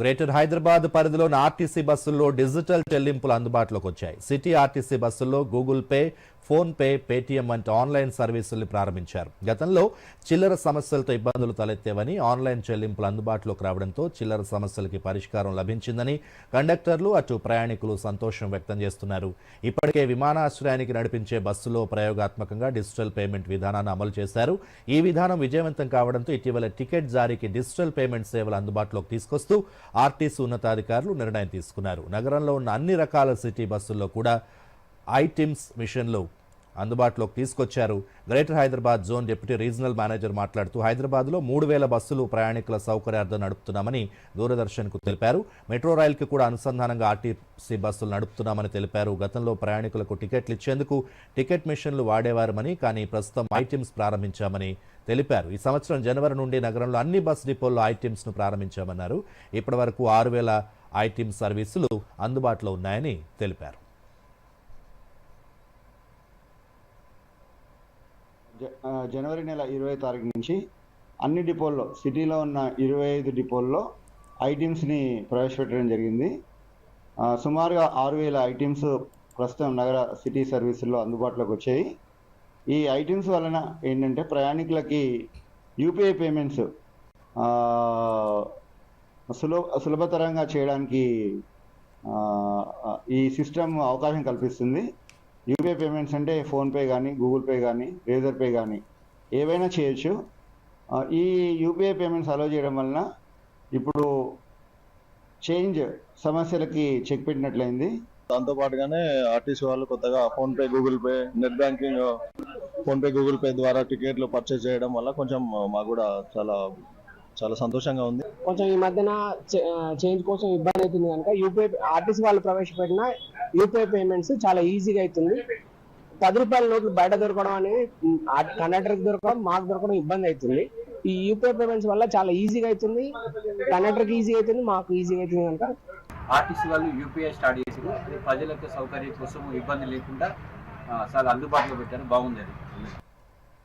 Greater Hyderabad పరిధిలోని RTC బస్సుల్లో digital చెల్లింపులు అందుబాటులోకి వచ్చాయి. సిటీ ఆర్టీసీ బస్సుల్లో గూగుల్ పే ఫోన్పే పేటీఎం వంటి ఆన్లైన్ సర్వీసుల్ని ప్రారంభించారు. గతంలో చిల్లర సమస్యలతో ఇబ్బందులు తలెత్తేవని ఆన్లైన్ చెల్లింపులు అందుబాటులోకి రావడంతో చిల్లర సమస్యలకి పరిష్కారం లభించిందని కండక్టర్లు అటు ప్రయాణికులు సంతోషం వ్యక్తం చేస్తున్నారు. ఇప్పటికే విమానాశ్రయానికి నడిపించే బస్సులో ప్రయోగాత్మకంగా డిజిటల్ పేమెంట్ విధానాన్ని అమలు చేశారు. ఈ విధానం విజయవంతం కావడంతో ఇటీవల టికెట్ జారీకి డిజిటల్ పేమెంట్ సేవలు అందుబాటులోకి తీసుకొస్తూ ఆర్టీసీ ఉన్నతాధికారులు నిర్ణయం తీసుకున్నారు. నగరంలో ఉన్న అన్ని రకాల సిటీ బస్సుల్లో కూడా ఐటిమ్స్ మిషన్లు అందుబాటులోకి తీసుకొచ్చారు. Greater Hyderabad zone deputy regional manager మాట్లాడుతూ హైదరాబాద్లో మూడు వేల బస్సులు ప్రయాణికుల సౌకర్యార్థం నడుపుతున్నామని దూరదర్శన్కు తెలిపారు. మెట్రో రైల్కి కూడా అనుసంధానంగా ఆర్టీసీ బస్సులు నడుపుతున్నామని తెలిపారు. గతంలో ప్రయాణికులకు టికెట్లు ఇచ్చేందుకు టికెట్ మిషన్లు వాడేవారమని కానీ ప్రస్తుతం ఐటీమ్స్ ప్రారంభించామని తెలిపారు. ఈ సంవత్సరం జనవరి నుండి నగరంలో అన్ని బస్ డిపోల్లో ఐటీమ్స్ను ప్రారంభించామన్నారు. ఇప్పటి వరకు ఆరు వేల ఐటిమ్ సర్వీసులు అందుబాటులో ఉన్నాయని తెలిపారు. జనవరి నెల ఇరవై తారీఖు నుంచి అన్ని డిపోల్లో సిటీలో ఉన్న ఇరవై ఐదు డిపోల్లో ఐటమ్స్ని ప్రవేశపెట్టడం జరిగింది. సుమారుగా ఆరు వేల ఐటమ్స్ ప్రస్తుతం నగర సిటీ సర్వీసుల్లో అందుబాటులోకి వచ్చాయి. ఈ ఐటమ్స్ వలన ఏంటంటే ప్రయాణికులకి యూపీఐ పేమెంట్స్ సులభ సులభతరంగా చేయడానికి ఈ సిస్టమ్ అవకాశం కల్పిస్తుంది. యూపీఐ పేమెంట్స్ అంటే ఫోన్పే కానీ గూగుల్ పే కానీ రేజర్ పే కానీ ఏవైనా చేయొచ్చు. ఈ యూపీఐ పేమెంట్స్ అలో చేయడం వలన ఇప్పుడు చేంజ్ సమస్యలకి చెక్ పెట్టినట్లయింది. దాంతో పాటుగానే ఆర్టీసీ వాళ్ళు కొత్తగా PhonePe Google Pay net banking PhonePe Google Pay ద్వారా టికెట్లు పర్చేజ్ చేయడం వల్ల కొంచెం మాకు కూడా చాలా చాలా సంతోషంగా ఉంది. కొంచెం ఈ మధ్యన చేంజ్ కోసం ఇబ్బంది అవుతుంది కనుక యూపీఐ ఆర్టీసీ వాళ్ళు ప్రవేశపెట్టిన యూపీఐ పేమెంట్స్ చాలా ఈజీగా అవుతుంది. పది రూపాయల నోట్లు బయట దొరకడం అనేది కండక్టర్కి దొరకడం మాకు దొరకడం ఇబ్బంది అవుతుంది. ఈ యూపీఐ పేమెంట్స్ వల్ల చాలా ఈజీగా అవుతుంది. కండక్టర్కి ఈజీగా అవుతుంది మాకు ఈజీగా అవుతుంది కనుక. ఆర్టీసీ వాళ్ళు యూపీఐ స్టార్ట్ చేసారు అది ప్రజలకు సౌకర్యం కోసం ఇబ్బంది లేకుండా చాలా అందుబాటులో పెట్టారు. బాగుంది అది.